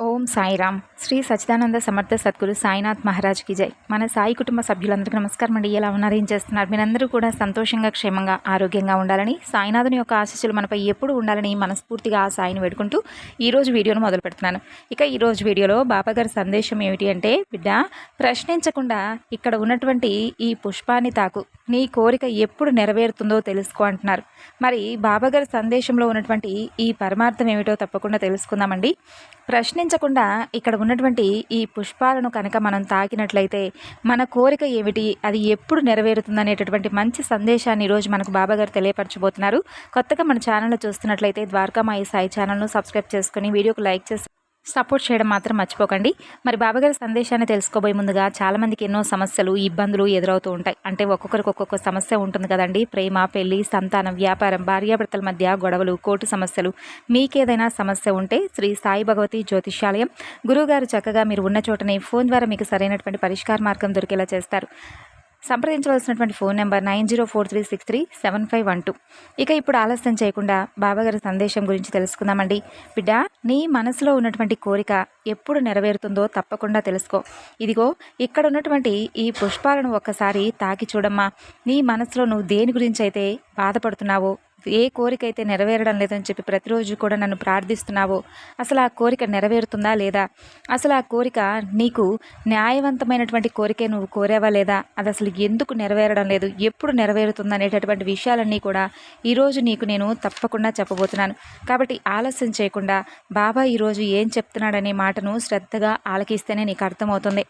ও ఓం సాయిరామ్. శ్రీ సచ్చిదానంద సమర్థ సద్గురు సాయినాథ్ మహారాజ్కి జై. మన సాయి కుటుంబ సభ్యులందరికీ నమస్కారం అండి. ఎలా ఉన్నారు? ఏం చేస్తున్నారు? మీరందరూ కూడా సంతోషంగా క్షేమంగా ఆరోగ్యంగా ఉండాలని సాయినాథుని యొక్క ఆశీస్సులు మనపై ఎప్పుడు ఉండాలని మనస్ఫూర్తిగా ఆ సాయిని వేడుకుంటూ ఈరోజు వీడియోను మొదలు పెడుతున్నాను. ఇక ఈరోజు వీడియోలో బాబా గారి సందేశం ఏమిటి అంటే బిడ్డ ప్రశ్నించకుండా ఇక్కడ ఉన్నటువంటి ఈ పుష్పాన్ని తాకు. నీ కోరిక ఎప్పుడు నెరవేరుతుందో తెలుసుకో అంటున్నారు. మరి బాబాగారి సందేశంలో ఉన్నటువంటి ఈ పరమార్థం ఏమిటో తప్పకుండా తెలుసుకుందామండి. ప్రశ్నించకుండా ఇక్కడ ఉన్నటువంటి ఈ పుష్పాలను కనుక మనం తాకినట్లయితే మన కోరిక ఏమిటి? అది ఎప్పుడు నెరవేరుతుంది అనేటటువంటి మంచి సందేశాన్ని ఈరోజు మనకు బాబాగారు తెలియపరచబోతున్నారు. కొత్తగా మన ఛానల్ చూస్తున్నట్లయితే ద్వారకామాయి సాయి ఛానల్ను సబ్స్క్రైబ్ చేసుకుని వీడియోకు లైక్ చేసి సపోర్ట్ చేయడం మాత్రం మర్చిపోకండి. మరి బాబాగారి సందేశాన్ని తెలుసుకోబోయే ముందుగా చాలామందికి ఎన్నో సమస్యలు ఇబ్బందులు ఎదురవుతూ ఉంటాయి. అంటే ఒక్కొక్కరికి ఒక్కొక్క సమస్య ఉంటుంది కదండి. ప్రేమ పెళ్ళి సంతానం వ్యాపారం భార్యాభర్తల మధ్య గొడవలు కోర్టు సమస్యలు. మీకేదైనా సమస్య ఉంటే శ్రీ సాయి భగవతి జ్యోతిష్యాలయం. గురువుగారు చక్కగా మీరు ఉన్న చోటనే ఫోన్ ద్వారా మీకు సరైనటువంటి పరిష్కార మార్గం దొరికేలా చేస్తారు. సంప్రదించవలసినటువంటి phone number nine zero four three six three seven five one two. ఇక ఇప్పుడు ఆలస్యం చేయకుండా బాబాగారి సందేశం గురించి తెలుసుకుందామండి. బిడ్డ నీ మనసులో ఉన్నటువంటి కోరిక ఎప్పుడు నెరవేరుతుందో తప్పకుండా తెలుసుకో. ఇదిగో ఇక్కడ ఉన్నటువంటి ఈ పుష్పాలను ఒక్కసారి తాకి చూడమ్మా. నీ మనసులో నువ్వు దేని గురించి అయితే బాధపడుతున్నావో ఏ కోరిక అయితే నెరవేరడం లేదని చెప్పి ప్రతిరోజు కూడా నన్ను ప్రార్థిస్తున్నావో? అసలు ఆ కోరిక నెరవేరుతుందా లేదా? అసలు ఆ కోరిక నీకు న్యాయవంతమైనటువంటి కోరికే నువ్వు కోరావా లేదా? అది అసలు ఎందుకు నెరవేరడం లేదు? ఎప్పుడు నెరవేరుతుంది అనేటటువంటి విషయాలన్నీ కూడా ఈరోజు నీకు నేను తప్పకుండా చెప్పబోతున్నాను. కాబట్టి ఆలస్యం చేయకుండా బాబా ఈరోజు ఏం చెప్తున్నాడనే మాటను శ్రద్ధగా ఆలకిస్తేనే నీకు అర్థమవుతుంది.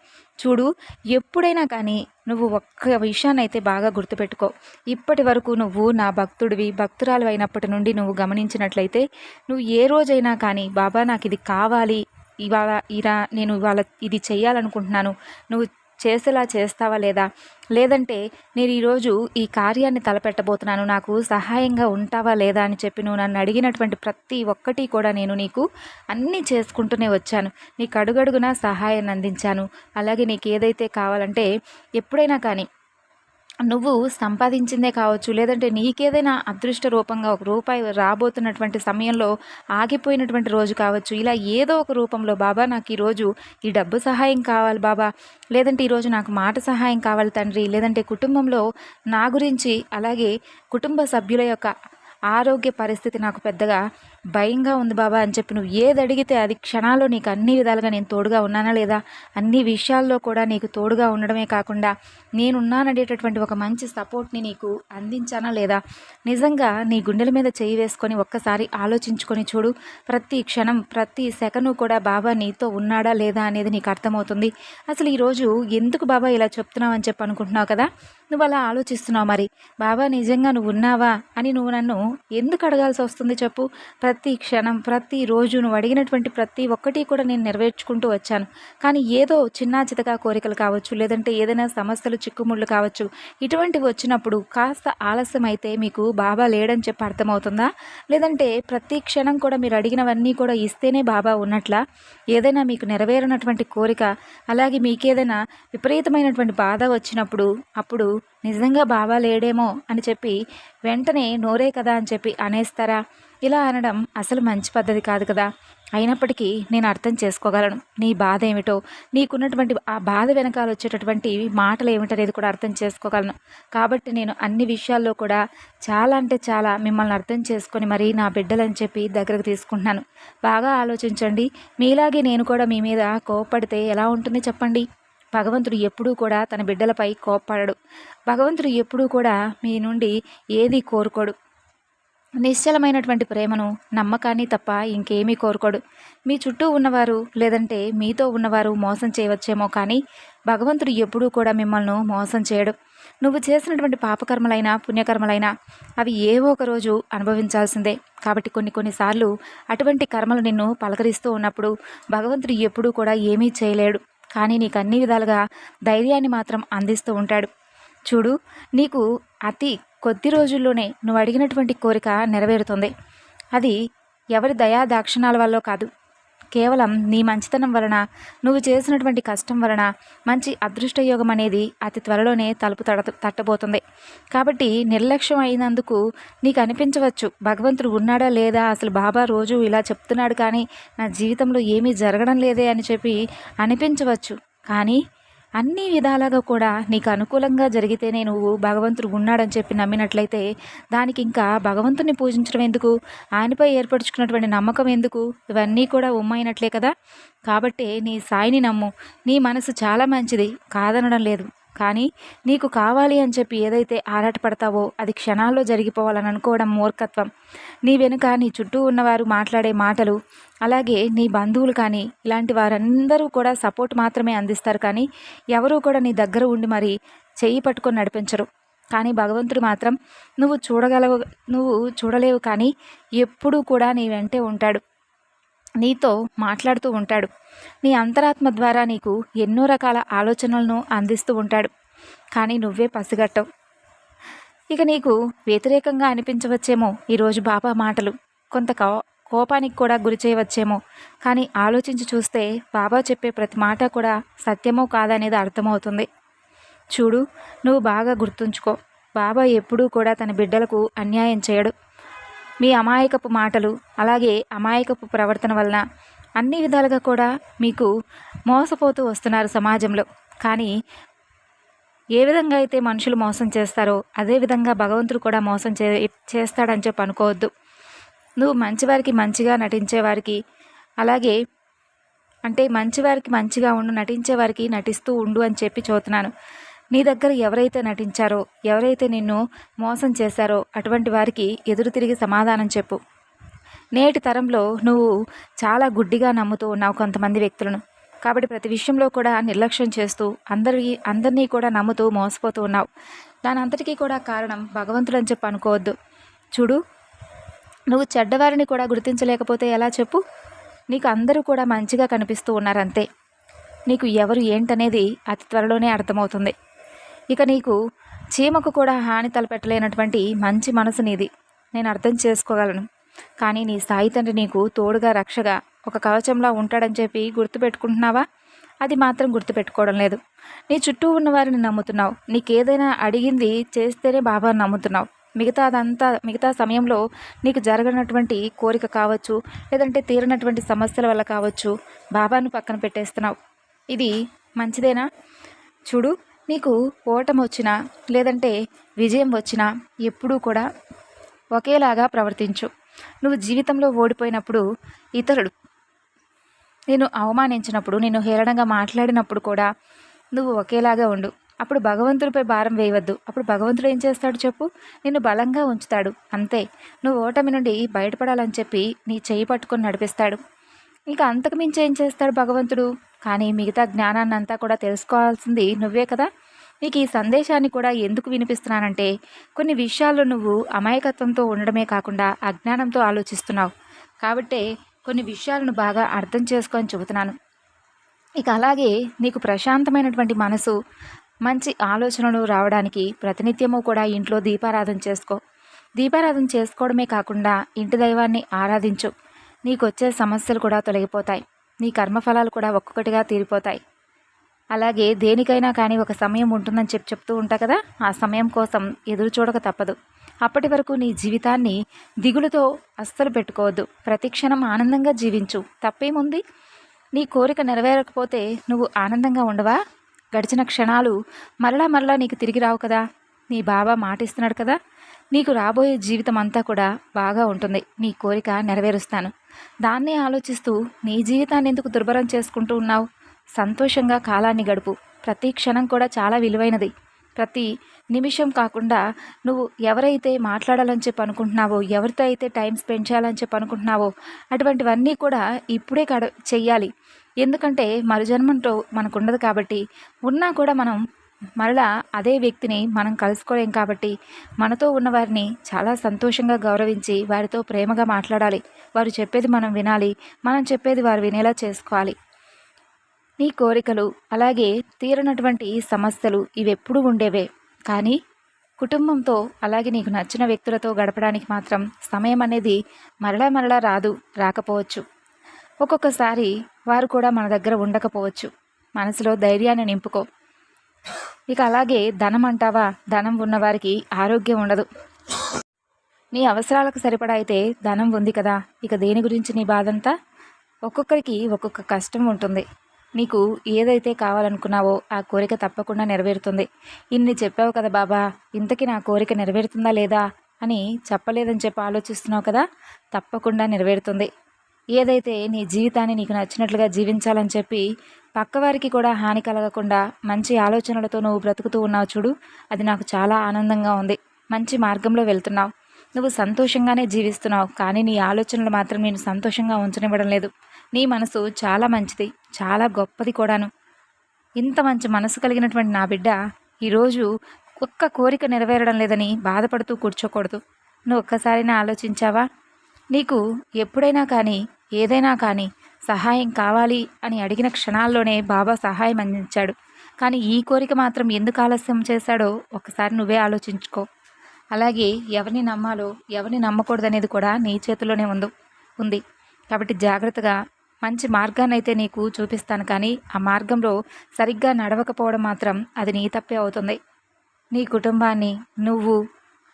చూడు ఎప్పుడైనా కానీ నువ్వు ఒక్క విషయాన్ని అయితే బాగా గుర్తుపెట్టుకో. ఇప్పటి వరకు నువ్వు నా భక్తుడివి. భక్తురాలు అయినప్పటి నుండి నువ్వు గమనించినట్లయితే నువ్వు ఏ రోజైనా కానీ బాబా నాకు ఇది కావాలి. ఇవాళ ఇరా నేను ఇవాళ ఇది చేయాలనుకుంటున్నాను నువ్వు చేసేలా చేస్తావా లేదా? లేదంటే నేను ఈరోజు ఈ కార్యాన్ని తలపెట్టబోతున్నాను నాకు సహాయంగా ఉంటావా లేదా అని చెప్పి నువ్వు నన్ను అడిగినటువంటి ప్రతి ఒక్కటి కూడా నేను నీకు అన్నీ చేసుకుంటూనే వచ్చాను. నీకు అడుగడుగునా సహాయాన్ని అందించాను. అలాగే నీకు ఏదైతే కావాలంటే ఎప్పుడైనా కానీ నువ్వు సంపాదించిందే కావచ్చు లేదంటే నీకేదైనా అదృష్ట రూపంగా ఒక రూపాయి రాబోతున్నటువంటి సమయంలో ఆగిపోయినటువంటి రోజు కావచ్చు. ఇలా ఏదో ఒక రూపంలో బాబా నాకు ఈరోజు ఈ డబ్బు సహాయం కావాలి బాబా లేదంటే ఈరోజు నాకు మాట సహాయం కావాలి తండ్రి లేదంటే కుటుంబంలో నా గురించి అలాగే కుటుంబ సభ్యుల యొక్క ఆరోగ్య పరిస్థితి నాకు పెద్దగా భయంగా ఉంది బాబా అని చెప్పి నువ్వు ఏది అడిగితే అది క్షణాల్లో నీకు అన్ని విధాలుగా నేను తోడుగా ఉన్నానా లేదా? అన్ని విషయాల్లో కూడా నీకు తోడుగా ఉండడమే కాకుండా నేనున్నాననేటటువంటి ఒక మంచి సపోర్ట్ని నీకు అందించానా లేదా? నిజంగా నీ గుండెల మీద చేయి వేసుకొని ఒక్కసారి ఆలోచించుకొని చూడు. ప్రతి క్షణం ప్రతి సెకను కూడా బాబా నీతో ఉన్నాడా లేదా అనేది నీకు అర్థమవుతుంది. అసలు ఈరోజు ఎందుకు బాబా ఇలా చెప్తున్నావు అని చెప్పి అనుకుంటున్నావు కదా? నువ్వు అలా ఆలోచిస్తున్నావు మరి. బాబా నిజంగా నువ్వు ఉన్నావా అని నువ్వు నన్ను ఎందుకు అడగాల్సి వస్తుంది చెప్పు? ప్రతి క్షణం ప్రతి రోజు నువ్వు అడిగినటువంటి ప్రతి ఒక్కటి కూడా నేను నెరవేర్చుకుంటూ వచ్చాను. కానీ ఏదో చిన్న చితగా కోరికలు కావచ్చు లేదంటే ఏదైనా సమస్యలు చిక్కుముళ్ళు కావచ్చు ఇటువంటివి వచ్చినప్పుడు కాస్త ఆలస్యం అయితే మీకు బాబా లేడని చెప్పి అర్థమవుతుందా? లేదంటే ప్రతి క్షణం కూడా మీరు అడిగినవన్నీ కూడా ఇస్తేనే బాబా ఉన్నట్లా? ఏదైనా మీకు నెరవేరినటువంటి కోరిక అలాగే మీకేదైనా విపరీతమైనటువంటి బాధ వచ్చినప్పుడు అప్పుడు నిజంగా బాబా లేడేమో అని చెప్పి వెంటనే నోరే కదా అని చెప్పి అనేస్తారా? ఇలా అనడం అసలు మంచి పద్ధతి కాదు కదా. అయినప్పటికీ నేను అర్థం చేసుకోగలను. నీ బాధ ఏమిటో నీకున్నటువంటి ఆ బాధ వెనకాల వచ్చేటటువంటి మాటలు ఏమిటనేది కూడా అర్థం చేసుకోగలను. కాబట్టి నేను అన్ని విషయాల్లో కూడా చాలా అంటే చాలా మిమ్మల్ని అర్థం చేసుకొని మరి నా బిడ్డలని చెప్పి దగ్గరకు తీసుకుంటున్నాను. బాగా ఆలోచించండి. మీలాగే నేను కూడా మీ మీద కోపడితే ఎలా ఉంటుంది చెప్పండి? భగవంతుడు ఎప్పుడూ కూడా తన బిడ్డలపై కోప్పడడు. భగవంతుడు ఎప్పుడూ కూడా మీ నుండి ఏది కోరుకోడు. నిశ్చలమైనటువంటి ప్రేమను నమ్మకాన్ని తప్ప ఇంకేమీ కోరుకోడు. మీ చుట్టూ ఉన్నవారు లేదంటే మీతో ఉన్నవారు మోసం చేయవచ్చేమో కానీ భగవంతుడు ఎప్పుడూ కూడా మిమ్మల్ని మోసం చేయడు. నువ్వు చేసినటువంటి పాపకర్మలైనా పుణ్యకర్మలైనా అవి ఏవో ఒక రోజు అనుభవించాల్సిందే. కాబట్టి కొన్ని కొన్నిసార్లు అటువంటి కర్మలు నిన్ను పలకరిస్తూ ఉన్నప్పుడు భగవంతుడు ఎప్పుడూ కూడా ఏమీ చేయలేడు. కానీ నీకు అన్ని విధాలుగా ధైర్యాన్ని మాత్రం అందిస్తూ ఉంటాడు. చూడు నీకు అతి కొద్ది రోజుల్లోనే నువ్వు అడిగినటువంటి కోరిక నెరవేరుతుంది. అది ఎవరి దయా దాక్షిణాల వల్ల కాదు. కేవలం నీ మంచితనం వలన నువ్వు చేసినటువంటి కష్టం వలన మంచి అదృష్టయోగం అనేది అతి త్వరలోనే తలుపు తడ తట్టబోతుంది. కాబట్టి నిర్లక్ష్యం అయినందుకు నీకు అనిపించవచ్చు భగవంతుడు ఉన్నాడా లేదా అసలు బాబా రోజు ఇలా చెప్తున్నాడు కానీ నా జీవితంలో ఏమీ జరగడం లేదే అని చెప్పి అనిపించవచ్చు. కానీ అన్ని విధాలుగా కూడా నీకు అనుకూలంగా జరిగితేనే నువ్వు భగవంతుడు ఉన్నాడని చెప్పి నమ్మినట్లయితే దానికి ఇంకా భగవంతుని పూజించడం ఎందుకు? ఆయనపై ఏర్పరచుకున్నటువంటి నమ్మకం ఎందుకు? ఇవన్నీ కూడా ఉమ్మైనట్లే కదా? కాబట్టి నీ సాయిని నమ్ము. నీ మనసు చాలా మంచిది. కాదనడం లేదు. కానీ నీకు కావాలి అని చెప్పి ఏదైతే ఆరాటపడతావో అది క్షణాల్లో జరిగిపోవాలని అనుకోవడం మూర్ఖత్వం. నీ వెనుక నీ చుట్టూ ఉన్నవారు మాట్లాడే మాటలు అలాగే నీ బంధువులు కానీ ఇలాంటి వారందరూ కూడా సపోర్ట్ మాత్రమే అందిస్తారు కానీ ఎవరూ కూడా నీ దగ్గర ఉండి మరి చెయ్యి పట్టుకొని నడిపించరు. కానీ భగవంతుడు మాత్రం నువ్వు చూడగలవు నువ్వు చూడలేవు కానీ ఎప్పుడూ కూడా నీ వెంటే ఉంటాడు. నీతో మాట్లాడుతూ ఉంటాడు. నీ అంతరాత్మ ద్వారా నీకు ఎన్నో రకాల ఆలోచనలను అందిస్తూ ఉంటాడు. కానీ నువ్వే పసిగట్టవు. ఇక నీకు వ్యతిరేకంగా అనిపించవచ్చేమో ఈరోజు బాబా మాటలు. కొంత కోపానికి కూడా గురి చేయవచ్చేమో. కానీ ఆలోచించి చూస్తే బాబా చెప్పే ప్రతి మాట కూడా సత్యమో కాదనేది అర్థమవుతుంది. చూడు నువ్వు బాగా గుర్తుంచుకో. బాబా ఎప్పుడూ కూడా తన బిడ్డలకు అన్యాయం చేయడు. మీ అమాయకపు మాటలు అలాగే అమాయకపు ప్రవర్తన వలన అన్ని విధాలుగా కూడా మీకు మోసపోతూ వస్తున్నారు సమాజంలో. కానీ ఏ విధంగా అయితే మనుషులు మోసం చేస్తారో అదే విధంగా భగవంతుడు కూడా మోసం చే చేస్తాడని చెప్పి అనుకోవద్దు. నువ్వు మంచివారికి మంచిగా నటించేవారికి అలాగే అంటే మంచివారికి మంచిగా ఉండు నటించేవారికి నటిస్తూ ఉండు అని చెప్పి చూస్తున్నాను నీ దగ్గర ఎవరైతే నటించారో ఎవరైతే నిన్ను మోసం చేశారో అటువంటి వారికి ఎదురు తిరిగి సమాధానం చెప్పు. నేటి తరంలో నువ్వు చాలా గుడ్డిగా నమ్ముతూ ఉన్నావు కొంతమంది వ్యక్తులను. కాబట్టి ప్రతి విషయంలో కూడా నిర్లక్ష్యం చేస్తూ అందరి అందరినీ కూడా నమ్ముతూ మోసపోతూ ఉన్నావు. దాని అంతటికీ కూడా కారణం భగవంతుడు అని చెప్పి అనుకోవద్దు. చూడు నువ్వు చెడ్డవారిని కూడా గుర్తించలేకపోతే ఎలా చెప్పు? నీకు అందరూ కూడా మంచిగా కనిపిస్తూ ఉన్నారంతే. నీకు ఎవరు ఏంటనేది అతి త్వరలోనే అర్థమవుతుంది. ఇక నీకు చీమకు కూడా హాని తలపెట్టలేనటువంటి మంచి మనసు నీది. నేను అర్థం చేసుకోగలను. కానీ నీ సాయి తండ్రి నీకు తోడుగా రక్షగా ఒక కవచంలా ఉంటాడని చెప్పి గుర్తుపెట్టుకుంటున్నావా? అది మాత్రం గుర్తుపెట్టుకోవడం లేదు. నీ చుట్టూ ఉన్న వారిని నమ్ముతున్నావు. నీకేదైనా అడిగింది చేస్తేనే బాబా నమ్ముతున్నావు. మిగతా అదంతా మిగతా సమయంలో నీకు జరగనటువంటి కోరిక కావచ్చు లేదంటే తీరనటువంటి సమస్యల వల్ల కావచ్చు బాబాను పక్కన పెట్టేస్తున్నావు. ఇది మంచిదేనా? చూడు నీకు ఓటమి వచ్చినా లేదంటే విజయం వచ్చినా ఎప్పుడూ కూడా ఒకేలాగా ప్రవర్తించు. నువ్వు జీవితంలో ఓడిపోయినప్పుడు ఇతరుడు నేను అవమానించినప్పుడు నేను హేళనంగా మాట్లాడినప్పుడు కూడా నువ్వు ఒకేలాగా ఉండు. అప్పుడు భగవంతుడిపై భారం వేయవద్దు. అప్పుడు భగవంతుడు ఏం చేస్తాడు చెప్పు? నిన్ను బలంగా ఉంచుతాడు. అంతే. నువ్వు ఓటమి నుండి బయటపడాలని చెప్పి నీ చేయి పట్టుకొని నడిపిస్తాడు. ఇంకా అంతకు మించి ఏం చేస్తాడు భగవంతుడు? కానీ మిగతా జ్ఞానాన్ని అంతా కూడా తెలుసుకోవాల్సింది నువ్వే కదా? నీకు ఈ సందేశాన్ని కూడా ఎందుకు వినిపిస్తున్నానంటే కొన్ని విషయాల్లో నువ్వు అమాయకత్వంతో ఉండడమే కాకుండా అజ్ఞానంతో ఆలోచిస్తున్నావు. కాబట్టే కొన్ని విషయాలను బాగా అర్థం చేసుకొని చెబుతున్నాను. ఇక అలాగే నీకు ప్రశాంతమైనటువంటి మనసు మంచి ఆలోచనలు రావడానికి ప్రతినిత్యము కూడా ఇంట్లో దీపారాధన చేసుకో. దీపారాధన చేసుకోవడమే కాకుండా ఇంటి దైవాన్ని ఆరాధించు. నీకు వచ్చే సమస్యలు కూడా తొలగిపోతాయి. నీ కర్మఫలాలు కూడా ఒక్కొక్కటిగా తీరిపోతాయి. అలాగే దేనికైనా కానీ ఒక సమయం ఉంటుందని చెప్పి చెప్తూ ఉంటా కదా? ఆ సమయం కోసం ఎదురు చూడక తప్పదు. అప్పటి వరకు నీ జీవితాన్ని దిగులుతో అస్సలు పెట్టుకోవద్దు. ప్రతి క్షణం ఆనందంగా జీవించు. తప్పేముంది? నీ కోరిక నెరవేరకపోతే నువ్వు ఆనందంగా ఉండవా? గడిచిన క్షణాలు మరలా మరలా నీకు తిరిగి రావు కదా? నీ బాబా మాటిస్తున్నాడు కదా నీకు రాబోయే జీవితం అంతా కూడా బాగా ఉంటుంది. నీ కోరిక నెరవేరుస్తాను. దాన్నే ఆలోచిస్తూ నీ జీవితాన్ని ఎందుకు దుర్భరం చేసుకుంటూ ఉన్నావు? సంతోషంగా కాలాన్ని గడుపు. ప్రతి క్షణం కూడా చాలా విలువైనది. ప్రతి నిమిషం కాకుండా నువ్వు ఎవరైతే మాట్లాడాలని చెప్పి అనుకుంటున్నావో ఎవరితో అయితే టైం స్పెండ్ చేయాలని చెప్పి అనుకుంటున్నావో అటువంటివన్నీ కూడా ఇప్పుడే కడ చెయ్యాలి. ఎందుకంటే మరుజన్మంతో మనకు ఉండదు కాబట్టి ఉన్నా కూడా మనం మరలా అదే వ్యక్తిని మనం కలుసుకోలేం కాబట్టి మనతో ఉన్నవారిని చాలా సంతోషంగా గౌరవించి వారితో ప్రేమగా మాట్లాడాలి. వారు చెప్పేది మనం వినాలి. మనం చెప్పేది వారు వినేలా చేసుకోవాలి. నీ కోరికలు అలాగే తీరనటువంటి సమస్యలు ఇవెప్పుడూ ఉండేవే. కానీ కుటుంబంతో అలాగే నీకు నచ్చిన వ్యక్తులతో గడపడానికి మాత్రం సమయం అనేది మరలా మరలా రాదు రాకపోవచ్చు. ఒక్కొక్కసారి వారు కూడా మన దగ్గర ఉండకపోవచ్చు. మనసులో ధైర్యాన్ని నింపుకో. ఇక అలాగే ధనం అంటావా ధనం ఉన్నవారికి ఆరోగ్యం ఉండదు. నీ అవసరాలకు సరిపడా అయితే ధనం ఉంది కదా. ఇక దేని గురించి నీ బాధంతా? ఒక్కొక్కరికి ఒక్కొక్క కష్టం ఉంటుంది. నీకు ఏదైతే కావాలనుకున్నావో ఆ కోరిక తప్పకుండా నెరవేరుతుంది. ఇన్ని చెప్పావు కదా బాబా ఇంతకీ నా కోరిక నెరవేరుతుందా లేదా అని చెప్పలేదని చెప్పి ఆలోచిస్తున్నావు కదా? తప్పకుండా నెరవేరుతుంది. ఏదైతే నీ జీవితాన్ని నీకు నచ్చినట్లుగా జీవించాలని చెప్పి పక్కవారికి కూడా హాని కలగకుండా మంచి ఆలోచనలతో నువ్వు బ్రతుకుతూ ఉన్నావు చూడు. అది నాకు చాలా ఆనందంగా ఉంది. మంచి మార్గంలో వెళ్తున్నావు. నువ్వు సంతోషంగానే జీవిస్తున్నావు. కానీ నీ ఆలోచనలు మాత్రం నేను సంతోషంగా ఉంచనివ్వడం లేదు. నీ మనసు చాలా మంచిది. చాలా గొప్పది కూడాను. ఇంత మంచి మనసు కలిగినటువంటి నా బిడ్డ ఈరోజు ఒక్క కోరిక నెరవేరడం లేదని బాధపడుతూ కూర్చోకూడదు. నువ్వు ఒక్కసారైనా ఆలోచించావా? నీకు ఎప్పుడైనా కానీ ఏదైనా కానీ సహాయం కావాలి అని అడిగిన క్షణాల్లోనే బాబా సహాయం అందించాడు. కానీ ఈ కోరిక మాత్రం ఎందుకు ఆలస్యం చేశాడో ఒకసారి నువ్వే ఆలోచించుకో. అలాగే ఎవరిని నమ్మాలో ఎవరిని నమ్మకూడదనేది కూడా నీ చేతిలోనే ఉంది ఉంది. కాబట్టి జాగ్రత్తగా మంచి మార్గాన్ని అయితే నీకు చూపిస్తాను కానీ ఆ మార్గంలో సరిగ్గా నడవకపోవడం మాత్రం అది నీ తప్పే అవుతుంది. నీ కుటుంబాన్ని నువ్వు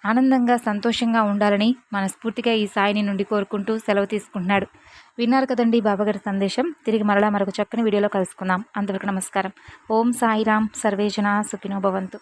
ఆనందంగా సంతోషంగా ఉండాలని మనస్ఫూర్తిగా ఈ సాయిని నుండి కోరుకుంటూ సెలవు తీసుకుంటున్నాడు. విన్నారు కదండి బాబాగారి సందేశం? తిరిగి మరలా మరొక చక్కని వీడియోలో కలుసుకుందాం. అంతవరకు నమస్కారం. ఓం సాయిరామ్ సర్వేజన సుఖినో భవంతు.